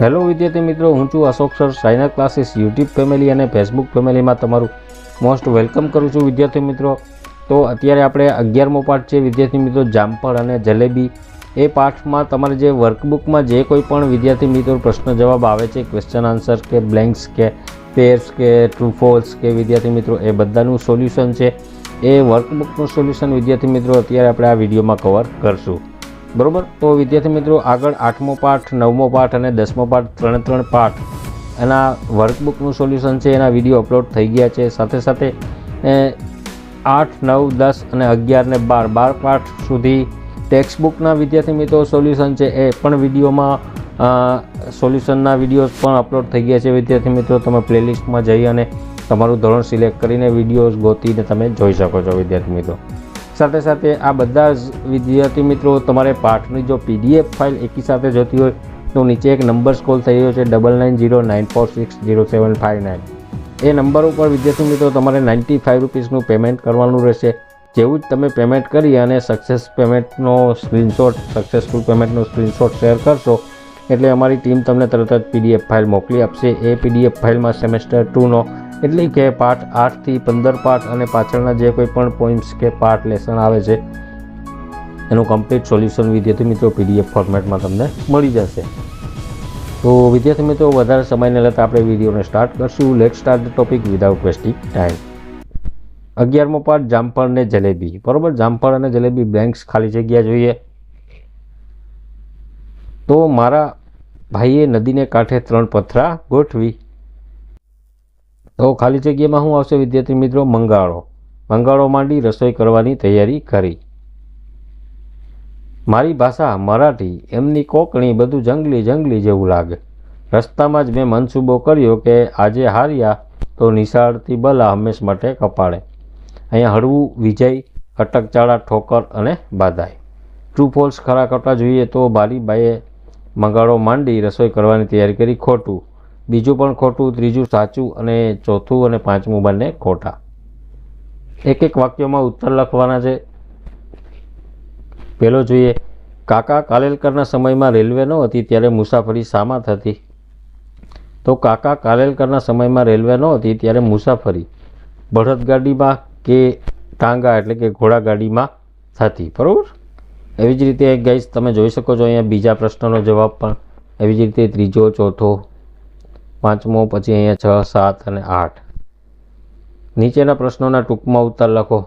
Hello વિદ્યાર્થી મિત્રો, હું છું અશોક સર સાઇનર ક્લાસીસ યુટ્યુબ ફેમિલી અને ફેસબુક ફેમિલીમાં તમારું મોસ્ટ વેલકમ કરું છું વિદ્યાર્થી મિત્રો. તો અત્યારે આપણે અગિયારમો પાઠ છે વિદ્યાર્થી મિત્રો, જામફળ અને જલેબી. એ પાઠમાં તમારે જે વર્કબુકમાં જે કોઈ પણ વિદ્યાર્થી મિત્રો પ્રશ્ન જવાબ આવે છે ક્વેશ્ચન આન્સર કે બ્લેન્ક્સ કે પેર્સ કે ટ્રુ ફોલ્સ કે વિદ્યાર્થી મિત્રો, એ બધાનું સોલ્યુશન છે. એ વર્કબુકનું સોલ્યુશન વિદ્યાર્થી મિત્રો અત્યારે આપણે આ વિડીયોમાં કવર કરશું. બરોબર? તો વિદ્યાર્થી મિત્રો, આગળ આઠમો પાઠ, નવમો પાઠ અને દસમો પાઠ ત્રણે ત્રણ પાઠ એના વર્કબુકનું સોલ્યુશન છે, એના વીડિયો અપલોડ થઈ ગયા છે. સાથે સાથે આઠ, નવ, દસ અને અગિયાર ને બાર બાર પાઠ સુધી ટેક્સ્ટ બુકના વિદ્યાર્થી મિત્રો સોલ્યુશન છે, એ પણ વિડીયોમાં સોલ્યુશનના વિડીયોઝ પણ અપલોડ થઈ ગયા છે. વિદ્યાર્થી મિત્રો, તમે પ્લેલિસ્ટમાં જઈ અને તમારું ધોરણ સિલેક્ટ કરીને વિડીયોઝ ગોતીને તમે જોઈ શકો છો, વિદ્યાર્થી મિત્રો. સાથે સાથે આ બધા જ વિદ્યાર્થી મિત્રો, તમારે પાઠની જો પીડીએફ ફાઇલ એકી સાથે જોતી હોય, તો નીચે એક નંબર સ્કોલ થઈ રહ્યો છે double nine zero nine four six zero seven five nine એ નંબર ઉપર વિદ્યાર્થી મિત્રો, તમારે નાઇન્ટી ફાઇવ રૂપીસનું પેમેન્ટ કરવાનું રહેશે. જેવું જ તમે પેમેન્ટ કરી અને સક્સેસ પેમેન્ટનો સ્ક્રીનશોટ સક્સેસફુલ પેમેન્ટનો સ્ક્રીનશોટ શેર કરશો, એટલે અમારી ટીમ તમને તરત જ પીડીએફ ફાઇલ મોકલી આપશે. એ પીડીએફ ફાઇલમાં સેમેસ્ટર ટુનો એટલે કે પાઠ, આઠથી પંદર પાઠ અને પાછળના જે કોઈ પણ પોઈન્ટ્સ કે પાઠ લેસન આવે છે, એનું કમ્પ્લીટ સોલ્યુશન વિદ્યાર્થી મિત્રો પીડીએફ ફોર્મેટમાં તમને મળી જશે. તો વિદ્યાર્થી મિત્રો, વધારે સમયને લેતા આપણે વિડીયોને સ્ટાર્ટ કરશું. Let start topic without wasting time અગિયારમો પાઠ, જામફળ ને જલેબી. બરોબર? જામફળ અને જલેબી બ્લેન્ક્સ ખાલી જગ્યા જોઈએ. તો મારા ભાઈએ નદીને કાંઠે ત્રણ પથરા ગોઠવી. તો ખાલી જગ્યામાં શું આવશે, વિદ્યાર્થી મિત્રો? મંગાળો. મંગાળો માંડી રસોઈ કરવાની તૈયારી કરી. મારી ભાષા મરાઠી, એમની કોકણી બધું જંગલી જંગલી જેવું લાગે. રસ્તામાં જ મેં મનસૂબો કર્યો કે આજે હાર્યા તો નિશાળથી બલા હંમેશ માટે કપાળે. અહીંયા હળવું, વિજય, કટકચાળા, ઠોકર અને બાધાઈ ટ્રુ ફોલ્સ ખરા કરતા જોઈએ તો બારીબાઈએ મંગાળો માંડી રસોઈ કરવાની તૈયારી કરી ખોટું. બીજું પણ ખોટું, ત્રીજું સાચું અને ચોથું અને પાંચમું બંને ખોટા. એક એક વાક્યમાં ઉત્તર લખવાના છે. પહેલો જોઈએ, કાકા, કાલેલકરના સમયમાં રેલવે ન હતી ત્યારે મુસાફરી શામાં થતી. તો કાકા, કાલેલકરના સમયમાં રેલવે ન હતી ત્યારે મુસાફરી બળદગાડીમાં કે ટાંગા એટલે કે ઘોડાગાડીમાં થતી. બરાબર? એવી જ રીતે ગાઈસ તમે જોઈ શકો છો અહીંયા બીજા પ્રશ્નનો જવાબ પણ. એવી જ રીતે ત્રીજો, ચોથો પાંચમો, પછી અહીંયા છ, સાત અને આઠ. નીચેના પ્રશ્નોના ટૂંકમાં ઉત્તર લખો.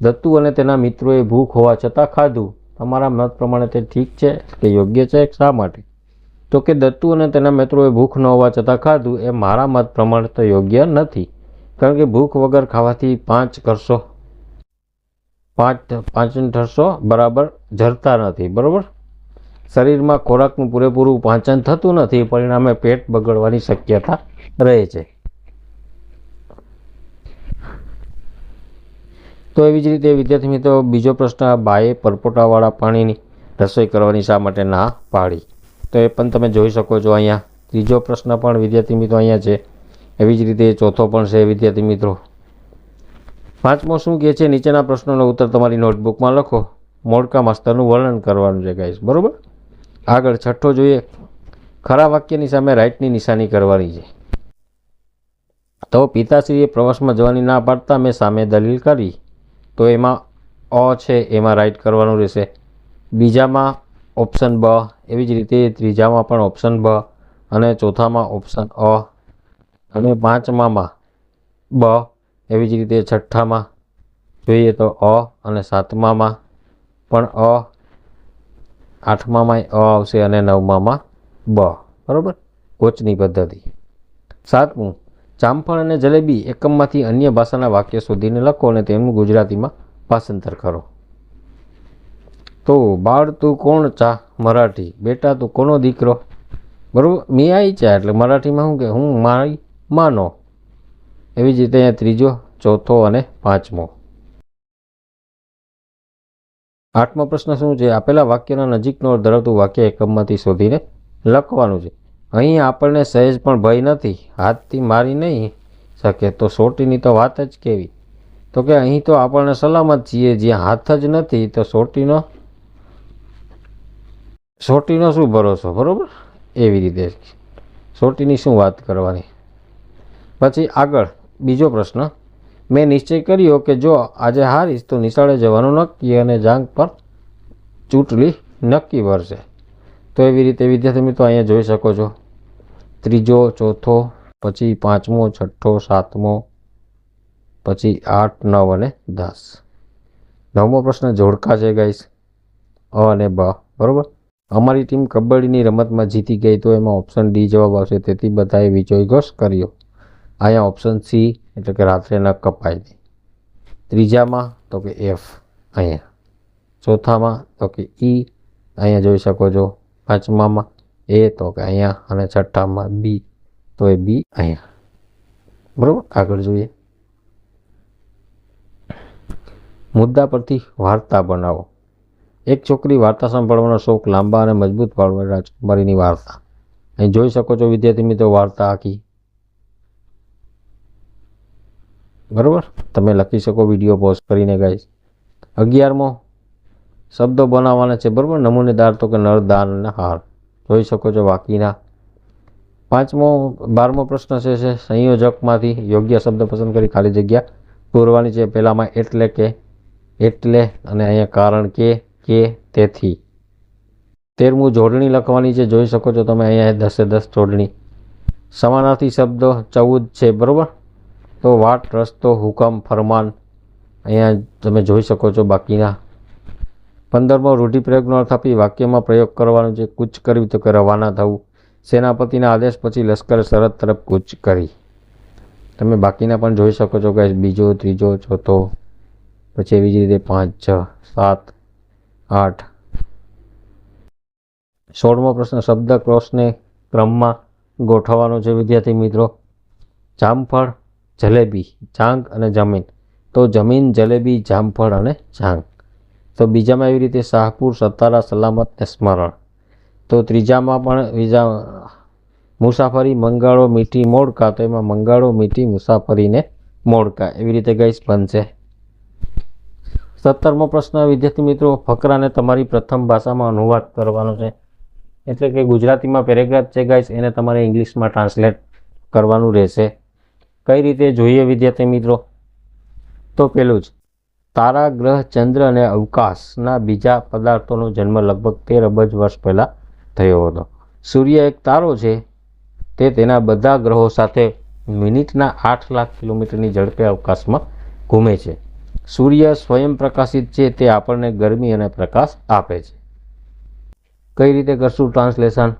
દત્તુ અને તેના મિત્રોએ ભૂખ હોવા છતાં ખાધું. તમારા મત પ્રમાણે તે ઠીક છે કે યોગ્ય છે, શા માટે? તો કે દત્તુ અને તેના મિત્રોએ ભૂખ ન હોવા છતાં ખાધું, એ મારા મત પ્રમાણે તો યોગ્ય નથી. કારણ કે ભૂખ વગર ખાવાથી પાંચ કરશો. પાંચ પાંચ ઠરશો, બરાબર જરતા નથી, બરાબર? શરીરમાં ખોરાકનું પૂરેપૂરું પાચન થતું નથી, પરિણામે પેટ બગડવાની શક્યતા રહે છે. તો એવી જ રીતે વિદ્યાર્થી મિત્રો, બીજો પ્રશ્ન બાએ પરપોટાવાળા પાણીની રસોઈ કરવાની શા માટે ના પાડી? તો એ પણ તમે જોઈ શકો છો અહીંયા. ત્રીજો પ્રશ્ન પણ વિદ્યાર્થી મિત્રો અહીંયા છે. એવી જ રીતે ચોથો પણ છે વિદ્યાર્થી મિત્રો. પાંચમો શું કહે છે? નીચેના પ્રશ્નોનો ઉત્તર તમારી નોટબુકમાં લખો. મોડકા માસ્તરનું વર્ણન કરવાનું છે ગાઈસ બરાબર? આગળ છઠ્ઠો જોઈએ. ખરા વાક્યની સામે રાઇટની નિશાની કરવાની છે. તો પિતાશ્રીએ પ્રવાસમાં જવાની ના પાડતા મેં સામે દલીલ કરી. તો એમાં અ છે, એમાં રાઇટ કરવાનું રહેશે. બીજામાં ઓપ્શન બ, એવી જ રીતે ત્રીજામાં પણ ઓપ્શન બ અને ચોથામાં ઓપ્શન અ અને પાંચમામાં બ, એવી જ રીતે છઠ્ઠામાં જોઈએ તો અ અને સાતમામાં પણ અ આઠમામાં અ આવશે અને નવમામાં બ. બરાબર? કોચની પદ્ધતિ. સાતમું જામફળ અને જલેબી એકમમાંથી અન્ય ભાષાના વાક્ય શોધીને લખો અને તેમનું ગુજરાતીમાં ભાષાંતર કરો. તો, બાળ તું કોણ ચા? મરાઠી. બેટા તું કોનો દીકરો? બરાબર? મેં આવી ચા, એટલે મરાઠીમાં શું કે, હું મારી માનો. એવી જ રીતે અહીંયા ત્રીજો, ચોથો અને પાંચમો. આઠમો પ્રશ્ન શું છે? આપેલા વાક્યના નજીકનો ધરાવતું વાક્ય એકમમાંથી શોધીને લખવાનું છે. અહીં આપણને સહેજ પણ ભય નથી. હાથથી મારી નહીં શકે તો સોટીની તો વાત જ કેવી? તો કે અહીં તો આપણને સલામત છીએ, જ્યાં હાથ જ નથી, તો સોટીનો સોટીનો શું ભરોસો, બરાબર? એવી રીતે. સોટીની શું વાત કરવાની? પછી આગળ બીજો પ્રશ્ન. મેં નિશ્ચય કર્યો કે જો આજે હારીશ તો નિશાળે જવાનું નક્કી અને જાંગ પર ચૂંટણી નક્કી ભરશે તો એવી રીતે વિદ્યાર્થી મિત્રો અહીંયા જોઈ શકો છો. ત્રીજો, ચોથો, પછી પાંચમો, છઠ્ઠો, સાતમો, પછી આઠ, નવ અને દસ. નવમો પ્રશ્ન જોડકા છે ગાઈસ. અ અને બ. બરાબર? અમારી ટીમ કબડ્ડીની રમતમાં જીતી ગઈ તો એમાં ઓપ્શન ડી જવાબ આવશે. તેથી બધાએ વિજય ઘોષ કર્યો. અહીંયા ઓપ્શન સી એટલે કે રાત્રે ન કપાય નહીં ત્રીજામાં તો કે એફ અહીંયા. ચોથામાં તો કે ઈ અહીંયા જોઈ શકો છો. પાંચમામાં એ તો કે અહીંયા અને છઠ્ઠામાં બી તો એ બી અહીંયા. બરાબર? આગળ જોઈએ. મુદ્દા પરથી વાર્તા બનાવો. એક છોકરી વાર્તા સાંભળવાનો શોખ લાંબા અને મજબૂત પાડવા રાજકુમારીની વાર્તા. અહીં જોઈ શકો છો વિદ્યાર્થી મિત્રો વાર્તા આખી. બરાબર? તમે લખી શકો વીડિયો પોસ્ટ કરીને ગાઈશ અગિયારમો શબ્દો બનાવવાના છે, બરાબર? નમૂનેદાર તો કે નરદાન અને હાર. જોઈ શકો છો બાકીના. પાંચમો, બારમો પ્રશ્ન છે છે, સંયોજકમાંથી યોગ્ય શબ્દ પસંદ કરી ખાલી જગ્યા પૂરવાની છે. પહેલાંમાં એટલે કે, એટલે અને અહીંયા કારણ કે કે, તેથી. તેરમું જોડણી લખવાની છે. જોઈ શકો છો તમે અહીંયા દસે દસ જોડણી. સમાનાર્થી શબ્દો ચૌદ છે, બરાબર? તો વાટ, રસ્તો, હુકમ, ફરમાન અહીંયા તમે જોઈ શકો છો બાકીના. પંદરમો રૂઢિપ્રયોગનો અર્થ આપી વાક્યમાં પ્રયોગ કરવાનો છે, કૂચ કરવી તો કે રવાના થવું. સેનાપતિના આદેશ પછી લશ્કરે સરહદ તરફ કૂચ કરી. તમે બાકીના પણ જોઈ શકો છો કે બીજો, ત્રીજો, ચોથો, પછી એવી જ રીતે પાંચ, છ, સાત, આઠ. સોળમો પ્રશ્ન શબ્દ ક્રોસને ક્રમમાં ગોઠવવાનો છે વિદ્યાર્થી મિત્રો. જામફળ જલેબી, જાંગ અને જમીન. તો જમીન, જલેબી, જામફળ અને જાંગ. તો બીજામાં એવી રીતે શાહપુર સતારા સલામત ને સ્મરણ. તો ત્રીજામાં પણ બીજા મુસાફરી, મંગાળો, મીઠી મોડકા તો એમાં મંગાળો, મીઠી, મુસાફરીને મોડકા એવી રીતે ગઈશ બનશે. સત્તરમો પ્રશ્ન, વિદ્યાર્થી મિત્રો, ફકરાને તમારી પ્રથમ ભાષામાં અનુવાદ કરવાનો છે. એટલે કે ગુજરાતીમાં પેરેગ્રાફ છે ગાઈસ એને તમારે ઇંગ્લિશમાં ટ્રાન્સલેટ કરવાનું રહેશે. કઈ રીતે જોઈએ વિદ્યાર્થી મિત્રો? તો પેલું જ. તારા ગ્રહ ચંદ્ર અને અવકાશના બીજા પદાર્થોનો જન્મ લગભગ તેર અબજ વર્ષ પહેલાં થયો હતો. સૂર્ય એક તારો છે. તે તેના બધા ગ્રહો સાથે મિનિટના આઠ લાખ કિલોમીટરની ઝડપે અવકાશમાં ઘૂમે છે. સૂર્ય સ્વયં પ્રકાશિત છે, તે આપણને ગરમી અને પ્રકાશ આપે છે. કઈ રીતે કરશું ટ્રાન્સલેશન?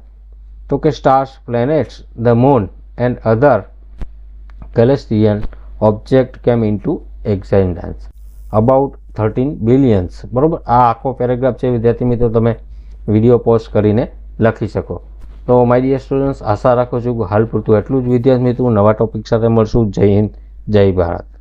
તો કે stars, planets, the moon and other celestial object came into existence about thirteen billions બરાબર? આ આખો પેરેગ્રાફ છે, વિદ્યાર્થી મિત્રો, તમે વીડિયો પોસ્ટ કરીને લખી શકો. તો માય ડિયર સ્ટુડન્ટ્સ આશા રાખું છું હાલ પૂરતું એટલું જ વિદ્યાર્થી મિત્રો, નવા ટોપિક સાથે મળશું. જય હિન્દ, જય ભારત.